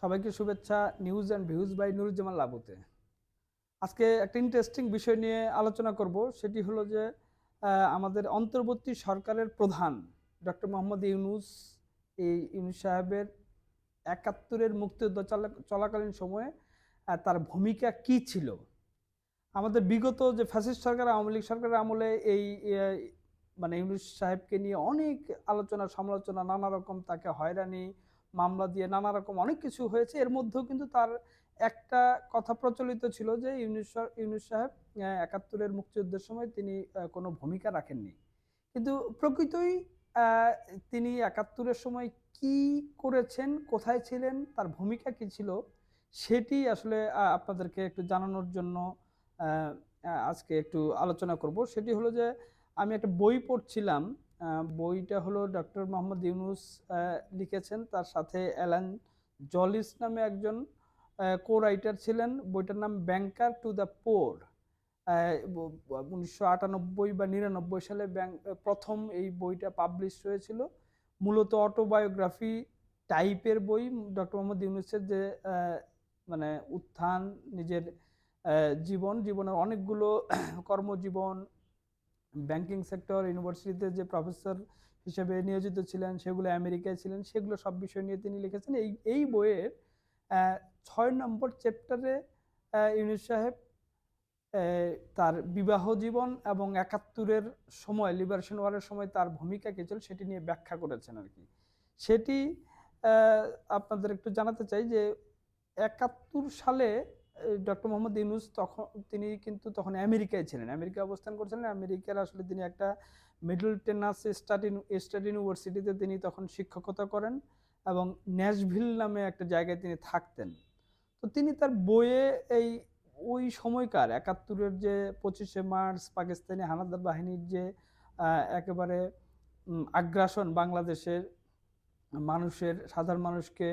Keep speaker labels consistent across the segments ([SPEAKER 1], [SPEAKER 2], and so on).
[SPEAKER 1] সবাইকে শুভেচ্ছা news and views by Nuruzzaman লাবুতে। আজকে একটা ইন্টারেস্টিং বিষয় নিয়ে আলোচনা করব, সেটি হলো যে আমাদের অন্তর্বর্তী সরকারের প্রধান ডক্টর মোহাম্মদ ইউনুস, এই ইউনুস সাহেবের একাত্তরের মুক্তিযুদ্ধ চলা- চলাকালীন সময়ে তার ভূমিকা কি ছিল? আমাদের বিগত যে ফ্যাসিস্ট সরকার, আওয়ামী লীগ সরকারের আমলে এই মানে ইউনুস সাহেবকে নিয়ে অনেক আলোচনা, সমালোচনা, নানা রকম তাকে হয়রানি মামলা দিয়ে নানা রকম অনেক কিছু হয়েছে। এর মধ্যেও কিন্তু তার একটা কথা প্রচলিত ছিল যে ইউনুস ইউনুস সাহেব একাত্তরের মুক্তিযুদ্ধের সময় তিনি কোনো ভূমিকা রাখেননি। কিন্তু প্রকৃতই তিনি একাত্তরের সময় কি করেছেন, কোথায় ছিলেন, তার ভূমিকা কি ছিল, সেটি আসলে আপনাদেরকে একটু জানানোর জন্য আজকে একটু আলোচনা করব। সেটি হলো যে, আমি একটা বই পড়ছিলাম বইটা হলো ডক্টর মোহাম্মদ ইউনুস লিখেছেন। তার সাথে অ্যালান জলিস নামে একজন কো রাইটার ছিলেন। বইটার নাম ব্যাংকার টু দ্য পোর উনিশশো আটানব্বই বা নিরানব্বই সালে ব্যাংক প্রথম এই বইটা পাবলিশ হয়েছিল। মূলত অটোবায়োগ্রাফি টাইপের বই। ডক্টর মোহাম্মদ ইউনুসের যে মানে উত্থান, নিজের জীবন, জীবনের অনেকগুলো কর্মজীবন ব্যাংকিং সেক্টর ইউনিভার্সিটিতে যে প্রফেসর হিসেবে নিয়োজিত ছিলেন, সেগুলো আমেরিকায় ছিলেন, সেগুলো সব বিষয় নিয়ে তিনি লিখেছেন। এই এই বইয়ের ছয় নম্বর চ্যাপ্টারে ইউনুস সাহেব তার বিবাহ জীবন এবং একাত্তরের সময় লিবারেশন ওয়ারের সময় তার ভূমিকা কী ছিল সেটি নিয়ে ব্যাখ্যা করেছেন আর কি। সেটি আপনাদের একটু জানাতে চাই যে একাত্তর সালে ডক্টর মোহাম্মদ ইউনুস তখন, তিনি কিন্তু তখন আমেরিকায় ছিলেন। আমেরিকায় অবস্থান করছিলেন। আমেরিকার আসলে তিনি একটা মিডল টেনাস স্টাড স্টাড ইউনিভার্সিটিতে তিনি তখন শিক্ষকতা করেন এবং ন্যাশভিল নামে একটা জায়গায় তিনি থাকতেন। তো তিনি তার বইয়ে এই, ওই সময়কার একাত্তরের যে পঁচিশে মার্চ পাকিস্তানি হানাদার বাহিনীর যে একেবারে আগ্রাসন বাংলাদেশের মানুষের, সাধারণ মানুষকে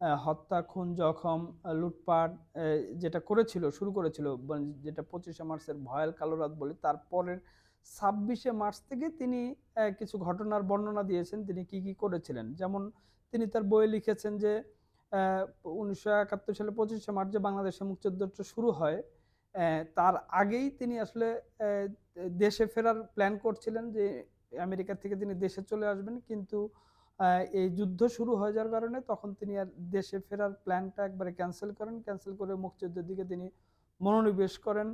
[SPEAKER 1] হত্যা খুন জখম লুটপাট যেটা করেছিল, শুরু করেছিল মানে যেটা পঁচিশে মার্চের ভয়াল কালো রাত বলে, তারপরের ছাব্বিশে মার্চ থেকে তিনি কিছু ঘটনার বর্ণনা দিয়েছেন, তিনি কি কি করেছিলেন। যেমন তিনি তার বইয়ে লিখেছেন যে উনিশশো একাত্তর সালে পঁচিশে মার্চ বাংলাদেশে মুক্তিযুদ্ধটা শুরু হয় তার আগেই তিনি আসলে দেশে ফেরার প্ল্যান করছিলেন যে, আমেরিকা থেকে তিনি দেশে চলে আসবেন, কিন্তু এই যুদ্ধ শুরু হয়ে যাওয়ার কারণে তখন তিনি আর দেশে ফেরার প্ল্যানটা একবারে ক্যান্সেল করেন। ক্যান্সেল করে মুক্তিযুদ্ধের দিকে তিনি মনোনিবেশ করেন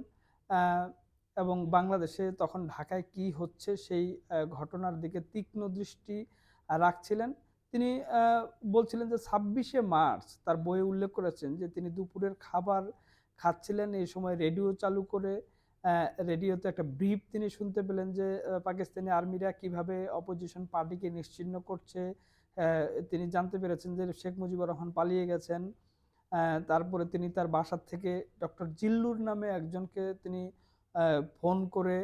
[SPEAKER 1] এবং বাংলাদেশে তখন ঢাকায় কি হচ্ছে সেই ঘটনার দিকে তীক্ষ্ণ দৃষ্টি রাখছিলেন। তিনি বলছিলেন যে ছাব্বিশে মার্চ তার বইয়ে উল্লেখ করেছেন যে তিনি দুপুরের খাবার খাচ্ছিলেন, এই সময় রেডিও চালু করে রেডিওতে একটা ব্রিফ তিনি শুনতে পেলেন যে পাকিস্তানি আর্মিরা কীভাবে অপোজিশন পার্টিকে নিশ্চিহ্ন করছে। তিনি জানতে পেরেছেন যে, শেখ মুজিবুর রহমান পালিয়ে গেছেন। তারপরে তিনি তার বাসার থেকে ডক্টর জিল্লুর নামে একজনকে তিনি ফোন করে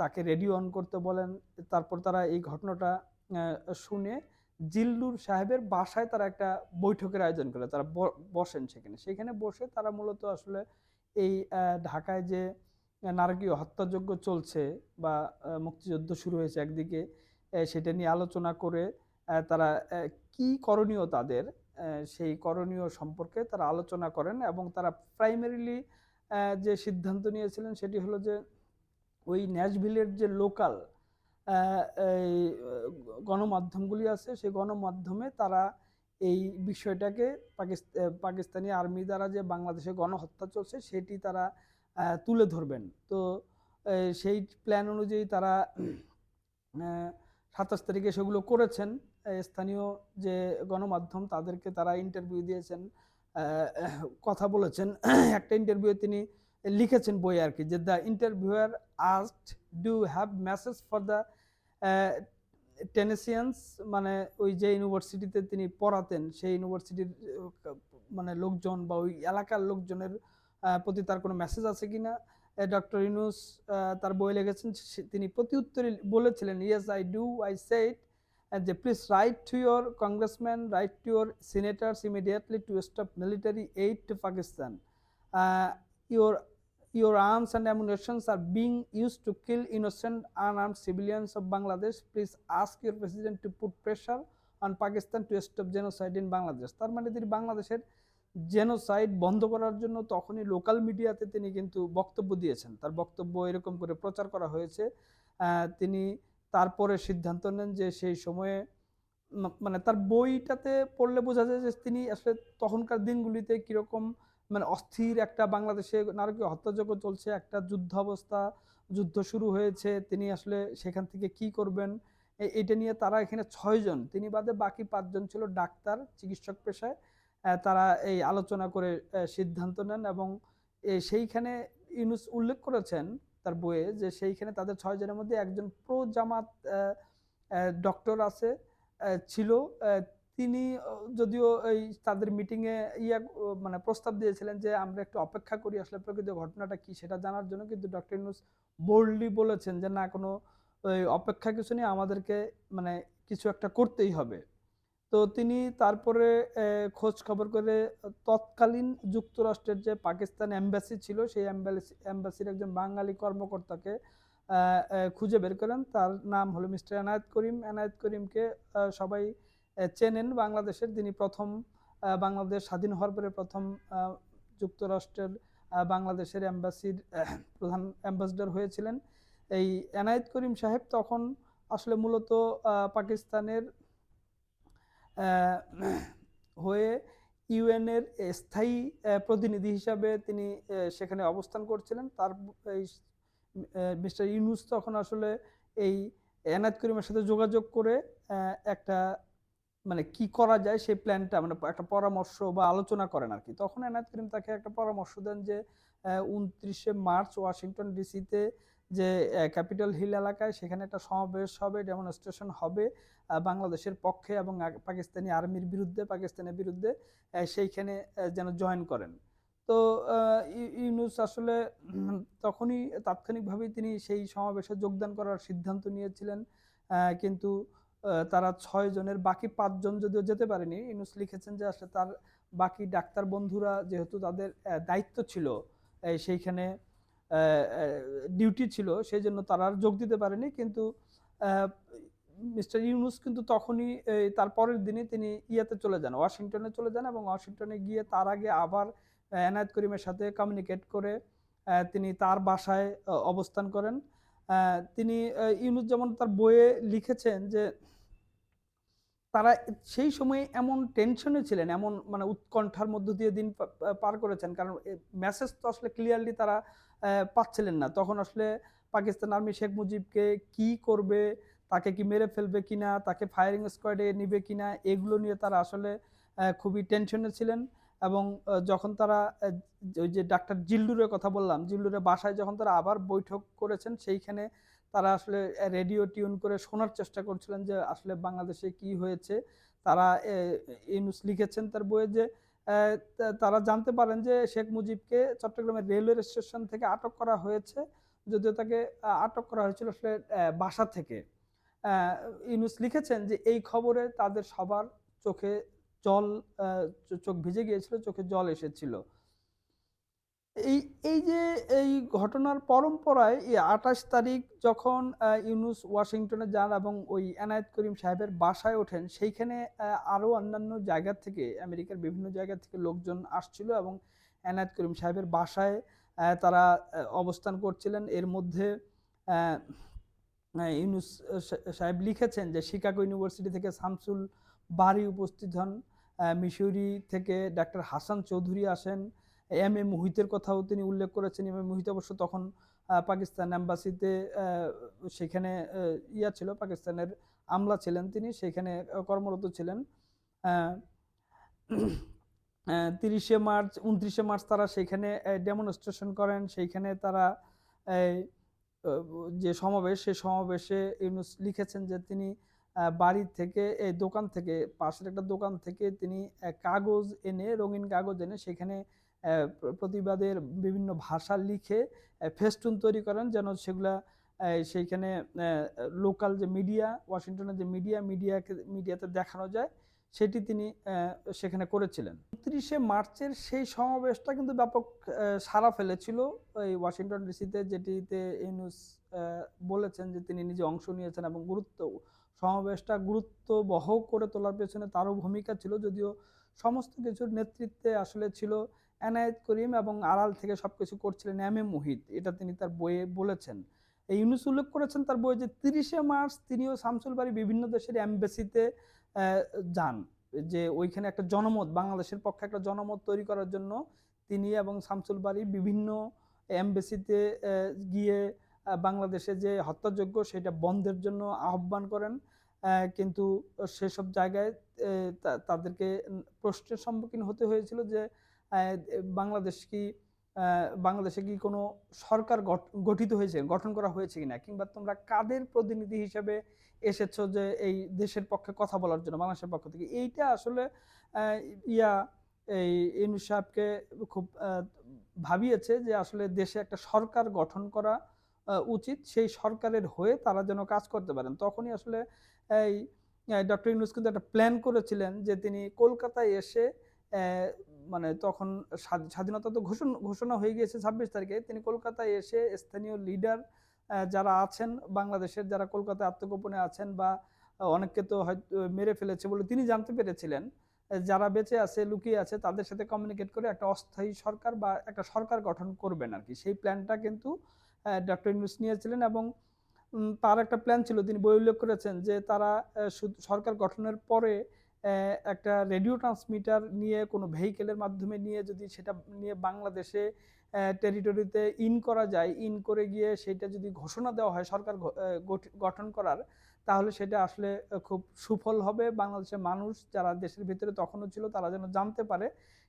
[SPEAKER 1] তাকে রেডিও অন করতে বলেন। তারপর তারা এই ঘটনাটা শুনে জিল্লুর সাহেবের বাসায় তারা একটা বৈঠকের আয়োজন করে, তারা বসেন সেখানে। সেখানে বসে তারা মূলত আসলে এই ঢাকায় যে নারকীয় হত্যাযজ্ঞ চলছে বা মুক্তিযুদ্ধ শুরু হয়েছে একদিকে সেটা নিয়ে আলোচনা করে তারা কি করণীয় তাদের সেই করণীয় সম্পর্কে তারা আলোচনা করেন এবং তারা প্রাইমারিলি যে সিদ্ধান্ত নিয়েছিলেন সেটি হলো যে, ওই ন্যাশভিলের যে লোকাল এই, গণমাধ্যমগুলি আছে, সেই গণমাধ্যমে তারা এই বিষয়টাকে পাকিস্তান আর্মি দ্বারা যে বাংলাদেশে গণহত্যা চলছে, সেটি তারা তুলে ধরবেন। তো সেই প্ল্যান অনুযায়ী তারা সাতাশ তারিখে সেগুলো করেছেন। স্থানীয় যে গণমাধ্যম তাদেরকে তারা ইন্টারভিউ দিয়েছেন কথা বলেছেন। একটা ইন্টারভিউ তিনি লিখেছেন বই আর কি, যে the interviewer asked do have message for the Tennesseans মানে ওই যে ইউনিভার্সিটিতে তিনি পড়াতেন, সেই ইউনিভার্সিটির মানে লোকজন বা ওই এলাকার লোকজনের প্রতি তার কোনো মেসেজ আছে কি না ডক্টর ইউনুস তার বই লিখেছেন তিনি প্রতি উত্তরে বলেছিলেন yes I do I said যে please write to your congressman write to your senators immediately to stop military aid to Pakistan your your arms and ammunitions are being used to kill innocent unarmed civilians of Bangladesh. Please ask your president to put pressure on Pakistan to stop genocide in Bangladesh তার মানে তিনি বাংলাদেশের genocide বন্ধ করার জন্য তখনই local মিডিয়াতে তিনি কিন্তু বক্তব্য দিয়েছেন। তার বক্তব্য এরকম করে প্রচার করা হয়েছে। তিনি তারপরে সিদ্ধান্ত নেন যে সেই সময়ে মানে তার বইটাতে পড়লে বোঝা যায় যে তিনি আসলে তখনকার দিনগুলিতে কীরকম মানে অস্থির একটা বাংলাদেশে নারকীয় হত্যাযজ্ঞ চলছে, একটা যুদ্ধ অবস্থা যুদ্ধ শুরু হয়েছে, তিনি আসলে সেখান থেকে কি করবেন? এটা নিয়ে তারা এখানে ছয়জন, তিনি বাদে বাকি পাঁচজন ছিল ডাক্তার, চিকিৎসক পেশায়। তারা এই আলোচনা করে সিদ্ধান্ত নেন এবং সেইখানে ইউনুস উল্লেখ করেছেন তার বইয়ে যে সেইখানে তাদের ছয়জনের মধ্যে একজন প্রো জামাত ডক্টর আছে ছিল তিনি যদিও এই তাদের মিটিংয়ে ইয়া মানে প্রস্তাব দিয়েছিলেন যে আমরা একটু অপেক্ষা করি আসলে প্রকৃত ঘটনাটা কি সেটা জানার জন্য, কিন্তু ডক্টর ইউনুস বোল্ডলি বলেছেন যে না, কোনো অপেক্ষা কিছু নেই, আমাদেরকে মানে কিছু একটা করতেই হবে। তো তিনি তারপরে খোঁজ খবর করে তৎকালীন যুক্তরাষ্ট্রের যে পাকিস্তান এম্বাসি ছিল, সেই এম্বাসি এম্বাসির একজন বাঙালি কর্মকর্তাকে খুঁজে বের করেন। তার নাম হলো মিস্টার এনায়েত করিম। এনায়েত করিমকে সবাই চেনেন বাংলাদেশের। তিনি প্রথম বাংলাদেশ স্বাধীন হওয়ার পরে প্রথম যুক্তরাষ্ট্রের বাংলাদেশের এম্বাসির প্রধান অ্যাম্বাসডার হয়েছিলেন। এই এনায়েত করিম সাহেব তখন আসলে মূলত পাকিস্তানের হয়ে ইউএনের স্থায়ী প্রতিনিধি হিসাবে তিনি সেখানে অবস্থান করছিলেন। তার মিস্টার ইউনুস তখন আসলে এই এনায়েত করিমের সাথে যোগাযোগ করে একটা মানে কি করা যায় সেই প্ল্যানটা মানে একটা পরামর্শ বা আলোচনা করেন আর কি। তখন এনায়ত করিম তাকে একটা পরামর্শ দেন যে উনত্রিশে মার্চ ওয়াশিংটন ডিসিতে যে ক্যাপিটাল হিল এলাকায় সেখানে একটা সমাবেশ হবে ডেমনস্ট্রেশন হবে বাংলাদেশের পক্ষে এবং পাকিস্তানি আর্মির বিরুদ্ধে পাকিস্তানের বিরুদ্ধে সেইখানে যেন জয়েন করেন। তো ইউনুস আসলে তখনই তাৎক্ষণিকভাবেই তিনি সেই সমাবেশে যোগদান করার সিদ্ধান্ত নিয়েছিলেন কিন্তু তারা ছয় জনের বাকি পাঁচজন যদিও যেতে পারেনি, ইউনুস লিখেছেন যে আসলে তার বাকি ডাক্তার বন্ধুরা যেহেতু তাদের দায়িত্ব ছিল সেইখানে ডিউটি ছিল সেই জন্য তারা আর যোগ দিতে পারেনি। কিন্তু মিস্টার ইউনুস কিন্তু তখনই তার পরের দিনই তিনি ইয়াতে চলে যান, ওয়াশিংটনে চলে যান এবং ওয়াশিংটনে গিয়ে তার আগে আবার এনায়েত করিমের সাথে কমিউনিকেট করে তিনি তার বাসায় অবস্থান করেন। তিনি ইউনুস যেমন তার বইয়ে লিখেছেন যে তারা সেই সময়ে এমন টেনশনে ছিলেন, এমন মানে উৎকণ্ঠার মধ্য দিয়ে দিন পার করেছেন। কারণ মেসেজ তো আসলে ক্লিয়ারলি তারা পাচ্ছিলেন না। তখন আসলে পাকিস্তান আর্মি শেখ মুজিবকে কি করবে, তাকে কি মেরে ফেলবে কিনা, তাকে ফায়ারিং স্কোয়াডে নিবে কিনা, এগুলো নিয়ে তারা আসলে খুবই টেনশনে ছিলেন। এবং যখন তারা ওই যে ডাক্তার জিল্লুরের কথা বললাম, জিল্লুরের বাসায় যখন তারা আবার বৈঠক করেছেন, সেইখানে তারা আসলে রেডিও টিউন করে শোনার চেষ্টা করছিলেন যে আসলে বাংলাদেশে কি হয়েছে। তারা ইউনুস লিখেছেন তার বইয়ে যে তারা জানতে পারেন যে শেখ মুজিবকে চট্টগ্রামের রেলওয়ে স্টেশন থেকে আটক করা হয়েছে। যদিও তাকে আটক করা হয়েছিল আসলে বাসা থেকে। ইউনুস লিখেছেন যে এই খবরে তাদের সবার চোখে জল চোখ ভিজে গিয়েছিল, চোখে জল এসেছিল। এই এই যে এই ঘটনার পরম্পরায় এই আঠাশ তারিখ যখন ইউনুস ওয়াশিংটনে যান এবং ওই এনায়েত করিম সাহেবের বাসায় ওঠেন, সেইখানে আরও অন্যান্য জায়গা থেকে, আমেরিকার বিভিন্ন জায়গা থেকে লোকজন আসছিল এবং এনায়েত করিম সাহেবের বাসায় তারা অবস্থান করছিলেন। এর মধ্যে ইউনুস সাহেব লিখেছেন যে শিকাগো ইউনিভার্সিটি থেকে শামসুল বারি উপস্থিত হন মিসৌরি থেকে ডাক্তার হাসান চৌধুরী আসেন এম এ মুহিতের কথাও তিনি উল্লেখ করেছেন। এম এ মুহিত অবশ্য তখন পাকিস্তান অ্যাম্বাসিতে সেখানে ইয়া ছিল পাকিস্তানের আমলা ছিলেন তিনি সেখানে কর্মরত ছিলেন। তিরিশে মার্চ উনত্রিশে মার্চ তারা সেখানে ডেমনস্ট্রেশন করেন। সেইখানে তারা যে সমাবেশ সেই সমাবেশে ইউনুস লিখেছেন যে তিনি আহ, বাড়ি থেকে এই দোকান থেকে পাশের একটা দোকান থেকে তিনি কাগজ এনে রঙিন কাগজ এনে সেখানে প্রতিবাদের বিভিন্ন ভাষা লিখে ফেস্টুন তৈরি করেন যেন সেগুলা সেইখানে লোকাল যে মিডিয়া, ওয়াশিংটনের যে মিডিয়া, মিডিয়াকে, মিডিয়াতে দেখানো যায়, সেটি তিনি সেখানে করেছিলেন। উনত্রিশে মার্চের সেই সমাবেশটা কিন্তু ব্যাপক সাড়া ফেলেছিল। এই ওয়াশিংটন ডিসিতে যেটিতে ইউনুস বলেছেন যে তিনি নিজে অংশ নিয়েছেন এবং গুরুত্ব, সমাবেশটা গুরুত্ববহ করে তোলার পেছনে তারও ভূমিকা ছিল। যদিও সমস্ত কিছুর নেতৃত্বে আসলে ছিল এনায়েত করিম এবং আড়াল থেকে সব কিছু করছিলেন এম এ মুহিত। এটা তিনি তার বইয়ে বলেছেন। এই ইউনুস উল্লেখ করেছেন তার বইয়ে যে তিরিশে মার্চ তিনিও শামসুল বাড়ি বিভিন্ন দেশের অ্যাম্বাসিতে যান। যে ওইখানে একটা জনমত, বাংলাদেশের পক্ষে একটা জনমত তৈরি করার জন্য তিনি এবং শামসুল বাড়ি বিভিন্ন এমবেসিতে গিয়ে বাংলাদেশে যে হত্যাযোগ্য সেটা বন্ধের জন্য আহ্বান করেন। কিন্তু সেসব জায়গায় তাদেরকে প্রশ্নের সম্মুখীন হতে হয়েছিল যে বাংলাদেশ কি বাংলাদেশে কি কোনো সরকার গঠিত হয়েছে, গঠন করা হয়েছে কিনা? কিংবা তোমরা কাদের প্রতিনিধি হিসেবে এসেছ যে এই দেশের পক্ষে কথা বলার জন্য, বাংলাদেশের পক্ষ থেকে? এইটা আসলে ইয়া, এই ইনু সাহেবকে খুব ভাবিয়েছে যে আসলে দেশে একটা সরকার গঠন করা উচিত। সেই সরকারের হয়ে তারা যেন কাজ করতে পারেন। তখনই আসলে এই ডক্টর ইউনুস কিন্তু একটা প্ল্যান করেছিলেন যে তিনি কলকাতায় এসে মানে তখন স্বাধী- স্বাধীনতা তো ঘোষণা ঘোষণা হয়ে গিয়েছে ছাব্বিশ তারিখে। তিনি কলকাতায় এসে স্থানীয় লিডার যারা আছেন বাংলাদেশের, যারা কলকাতায় আত্মগোপনে আছেন বা অনেককে তো হয়তো, মেরে ফেলেছে বলে তিনি জানতে পেরেছিলেন, যারা বেঁচে আছে, লুকিয়ে আছে, তাদের সাথে কমিউনিকেট করে একটা অস্থায়ী সরকার বা একটা সরকার গঠন করবেন আর কি। সেই প্ল্যানটা কিন্তু ডক্টর ইউনুস নিয়েছিলেন এবং তার একটা প্ল্যান ছিল। তিনি বই উল্লেখ করেছেন যে তারা সরকার গঠনের পরে একটা রেডিও ট্রান্সমিটার নিয়ে, কোনো ভেহিকেলের মাধ্যমে নিয়ে যদি সেটা নিয়ে বাংলাদেশে টেরিটরিতে ইন করা যায় ইন করে গিয়ে সেটা যদি ঘোষণা দেওয়া হয়, সরকার গঠন করার, তাহলে সেটা আসলে খুব সুফল হবে। বাংলাদেশের মানুষ যারা দেশের ভিতরে তখনও ছিল, তারা যেন জানতে পারে।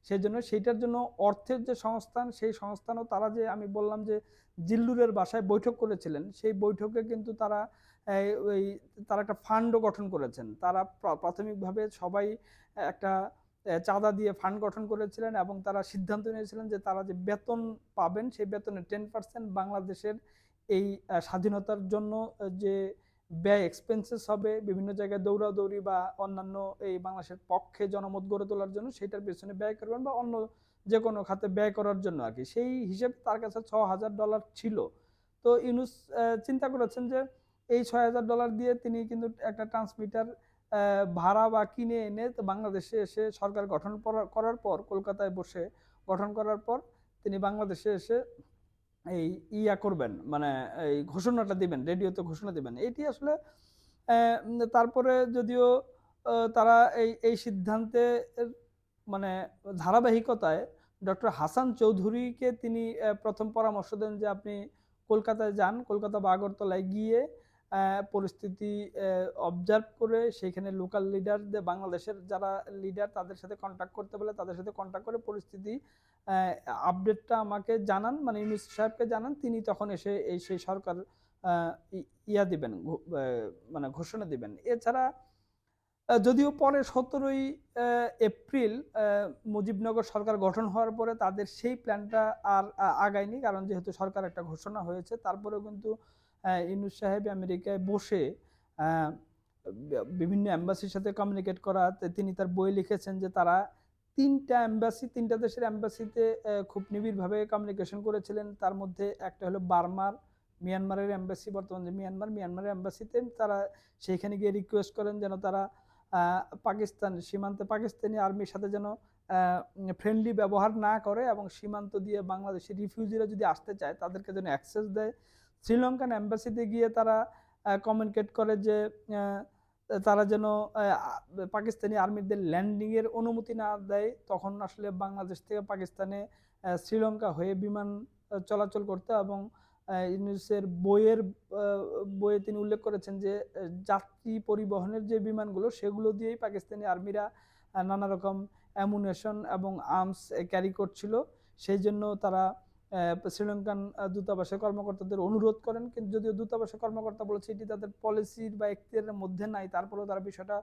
[SPEAKER 1] সেই জন্য সেইটার জন্য অর্থের যে সংস্থান, সেই সংস্থানও তারা যে, আমি বললাম যে, জিল্লুরের বাসায় বৈঠক করেছিলেন, সেই বৈঠকে কিন্তু তারা ওই তারা একটা ফান্ডও গঠন করেছেন। তারা প্রাথমিকভাবে সবাই একটা চাঁদা দিয়ে ফান্ড গঠন করেছিলেন এবং তারা সিদ্ধান্ত নিয়েছিলেন যে তারা যে বেতন পাবেন, সেই বেতনের টেন পার্সেন্ট বাংলাদেশের এই স্বাধীনতার জন্য যে ব্যয় এক্সপেন্সেস হবে, বিভিন্ন জায়গায় দৌড়াদৌড়ি বা অন্যান্য এই বাংলাদেশের পক্ষে জনমত গড়ে তোলার জন্য সেটার পেছনে ব্যয় করবেন বা অন্য যে কোনো খাতে ব্যয় করার জন্য আর কি। সেই হিসেবে তার কাছে ছ হাজার ডলার ছিল। তো ইউনুস চিন্তা করেছেন যে এই ছয় হাজার ডলার দিয়ে তিনি কিন্তু একটা ট্রান্সমিটার ভাড়া বা কিনে এনে বাংলাদেশে এসে সরকার গঠন করা- করার পর, কলকাতায় বসে গঠন করার পর তিনি বাংলাদেশে এসে এই ইয়া করবেন মানে এই ঘোষণাটা দিবেন, রেডিওতে ঘোষণা দিবেন। এটি আসলে তারপরে যদিও তারা এই এই সিদ্ধান্তে মানে ধারাবাহিকতায় ডক্টর হাসান চৌধুরীকে তিনি প্রথম পরামর্শ দেন যে আপনি কলকাতায় যান, কলকাতা বা আগরতলায় গিয়ে পরিস্থিতি অবজার্ভ করে সেখানে লোকাল লিডারদের বাংলাদেশের যারা লিডার তাদের সাথে কন্ট্যাক্ট করতে বলে তাদের সাথে কন্ট্যাক্ট করে পরিস্থিতি আপডেটটা আমাকে জানান মানে ইউনুস সাহেবকে জানান, তিনি তখন এসে এই সেই সরকার ইয়া দিবেন মানে ঘোষণা দিবেন। এছাড়া যদিও পরে সতেরোই এপ্রিল মুজিবনগর সরকার গঠন হওয়ার পরে তাদের সেই প্ল্যানটা আর আগায়নি, কারণ যেহেতু সরকার একটা ঘোষণা হয়েছে, তারপরেও কিন্তু ইউনুস সাহেব আমেরিকায় বসে বিভিন্ন অ্যাম্বাসির সাথে কমিউনিকেট করা তিনি তার বই লিখেছেন যে তারা তিনটা অ্যাম্বাসি তিনটা দেশের অ্যাম্বাসিতে খুব নিবিড়ভাবে কমিউনিকেশন করেছিলেন। তার মধ্যে একটা হলো বার্মার, মিয়ানমারের অ্যাম্বাসি বর্তমান মিয়ানমার, মিয়ানমারের এম্বাসিতে তারা সেইখানে গিয়ে রিকোয়েস্ট করেন যেন তারা পাকিস্তান, সীমান্তে পাকিস্তানি আর্মির সাথে যেন ফ্রেন্ডলি ব্যবহার না করে এবং সীমান্ত দিয়ে বাংলাদেশি রিফিউজিরা যদি আসতে চায়, তাদেরকে যেন অ্যাক্সেস দেয়। শ্রীলঙ্কান এম্বাসিতে গিয়ে তারা কমিউনিকেট করে যে তারা যেন পাকিস্তানি আর্মিদের ল্যান্ডিংয়ের অনুমতি না দেয়, তখন আসলে বাংলাদেশ থেকে পাকিস্তানে শ্রীলঙ্কা হয়ে বিমান চলাচল করতে এবং ইউনুসের বইয়ের বইয়ে তিনি উল্লেখ করেছেন যে যাত্রী পরিবহনের যে বিমানগুলো, সেগুলো দিয়েই পাকিস্তানি আর্মিরা নানা রকম অ্যামুনেশন এবং আর্মস ক্যারি করছিল। সেই জন্য তারা শ্রীলঙ্কান দূতাবাসের কর্মকর্তাদের অনুরোধ করেন, কিন্তু যদিও দূতাবাসের কর্মকর্তা বলেছে এটি তাদের পলিসির বা এখতিয়ারের মধ্যে নাই, তারপরেও তারা বিষয়টা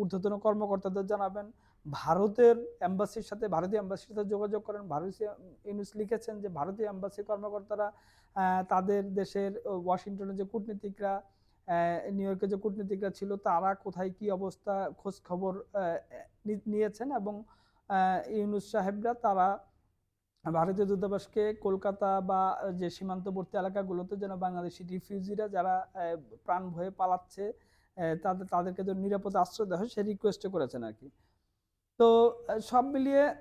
[SPEAKER 1] ঊর্ধ্বতন কর্মকর্তাদের জানাবেন। ভারতের এম্বাসির সাথে, ভারতীয় এম্বাসির সাথে যোগাযোগ করেন। ভারতীয় ইউনুস লিখেছেন যে ভারতীয় এম্বাসি কর্মকর্তারা তাদের দেশের ওয়াশিংটনে যে কূটনীতিকরা নিউ ইয়র্কে যে কূটনীতিকরা ছিল, তারা কোথায় কি অবস্থা, খোঁজ খবর নিয়েছেন এবং ইউনুস সাহেবরা তারা ভারতীয় দূতাবাসকে কলকাতা বা যে সীমান্তবর্তী এলাকাগুলোতে যেন বাংলাদেশি রিফিউজিরা যারা প্রাণ ভয়ে পালাচ্ছে তাদের, তাদেরকে যেন নিরাপদ আশ্রয় দেওয়া হয় সে রিকোয়েস্টও করেছেন আর কি। তো সব মিলিয়ে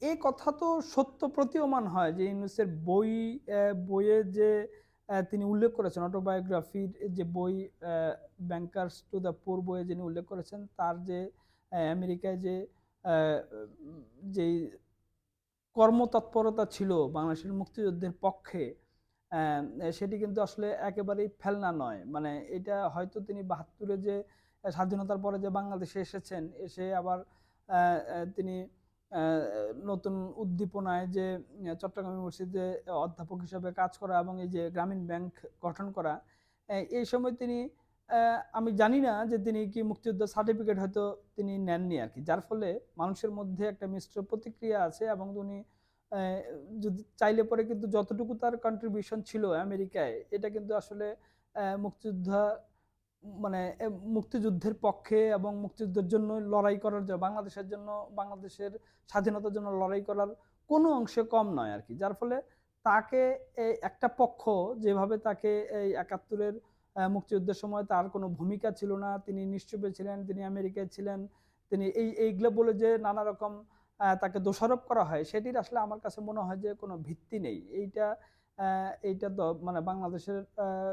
[SPEAKER 1] এ- কথা তো সত্য প্রতীয়মান হয় যে ইউনুসের বই বইয়ে যে তিনি উল্লেখ করেছেন অটোবায়োগ্রাফির যে বই ব্যাংকার্স টু দ্য পোর বইয়ে যিনি উল্লেখ করেছেন, তার যে আমেরিকায় যে যেই কর্মতৎপরতা ছিল বাংলাদেশের মুক্তিযুদ্ধের পক্ষে সেটি কিন্তু আসলে একেবারেই ফেলনা নয়। মানে এটা হয়তো তিনি বাহাত্তরে যে স্বাধীনতার পরে যে বাংলাদেশে এসেছেন, এসে আবার তিনি নতুন উদ্দীপনায় যে চট্টগ্রাম ইউনিভার্সিটিতে অধ্যাপক হিসেবে কাজ করা এবং এই যে গ্রামীণ ব্যাংক গঠন করা এই সময় তিনি আমি জানি না যে তিনি কি মুক্তিযুদ্ধ সার্টিফিকেট হয়তো তিনি নেননি আর কি। যার ফলে মানুষের মধ্যে একটা মিশ্র প্রতিক্রিয়া আছে এবং উনি যদি চাইলে পরে কিন্তু যতটুকু তার কন্ট্রিবিউশন ছিল আমেরিকায়, এটা কিন্তু আসলে মুক্তিযোদ্ধা মানে মুক্তিযুদ্ধের পক্ষে এবং মুক্তিযুদ্ধের জন্য লড়াই করার জন্য, বাংলাদেশের জন্য, বাংলাদেশের স্বাধীনতার জন্য লড়াই করার কোনো অংশে কম নয় আর কি। যার ফলে তাকে একটা পক্ষ যেভাবে তাকে এই একাত্তরের মুক্তিযুদ্ধের সময় তার কোনো ভূমিকা ছিল না। তিনি নিশ্চুপে ছিলেন, তিনি আমেরিকায় ছিলেন। তিনি এই, এইগুলো বলে যে নানা রকম তাকে দোষারোপ করা হয়, সেটির আসলে আমার কাছে মনে হয় যে কোনো ভিত্তি নেই। এইটা এইটা দ- মানে বাংলাদেশের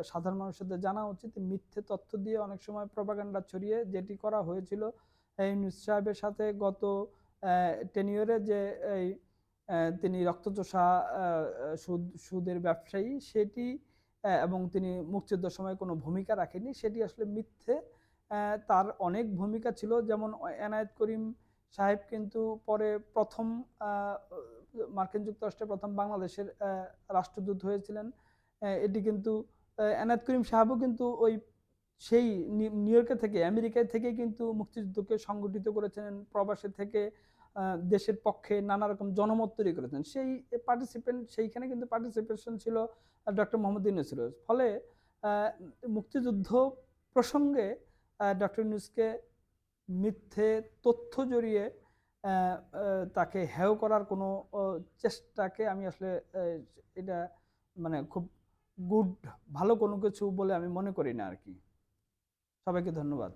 [SPEAKER 1] সাধারণ মানুষদের জানা উচিত। মিথ্যে তথ্য দিয়ে অনেক সময় প্রপাগান্ডা ছড়িয়ে যেটি করা হয়েছিল, এই ইউনূস সাহেবের সাথে গত টেনিয়রে যে এই তিনি রক্তচোষা সুদ, সুদের ব্যবসায়ী, সেটি এবং তিনি মুক্তিযুদ্ধের সময় কোনো ভূমিকা রাখেনি সেটি আসলে মিথ্যে। তার অনেক ভূমিকা ছিল, যেমন এনায়েত করিম সাহেব কিন্তু পরে প্রথম মার্কিন যুক্তরাষ্ট্রে প্রথম বাংলাদেশের রাষ্ট্রদূত হয়েছিলেন। এটি কিন্তু এনায়েত করিম সাহেবও কিন্তু ওই সেই নিউ ইয়র্কে থেকে, আমেরিকায় থেকে কিন্তু মুক্তিযুদ্ধকে সংগঠিত করেছিলেন, প্রবাসে থেকে দেশের পক্ষে নানা রকম জনমত তৈরি করেছেন। সেই পার্টিসিপেন্ট সেইখানে কিন্তু পার্টিসিপেশন ছিল ডক্টর মোহাম্মদ ইউনুসের ফলে মুক্তিযুদ্ধ প্রসঙ্গে ডক্টর ইউনুসকে মিথ্যে তথ্য জড়িয়ে তাকে হেয় করার কোনো চেষ্টাকে আমি আসলে এটা মানে খুব গুড ভালো কোনো কিছু বলে আমি মনে করি না আর কি। সবাইকে ধন্যবাদ।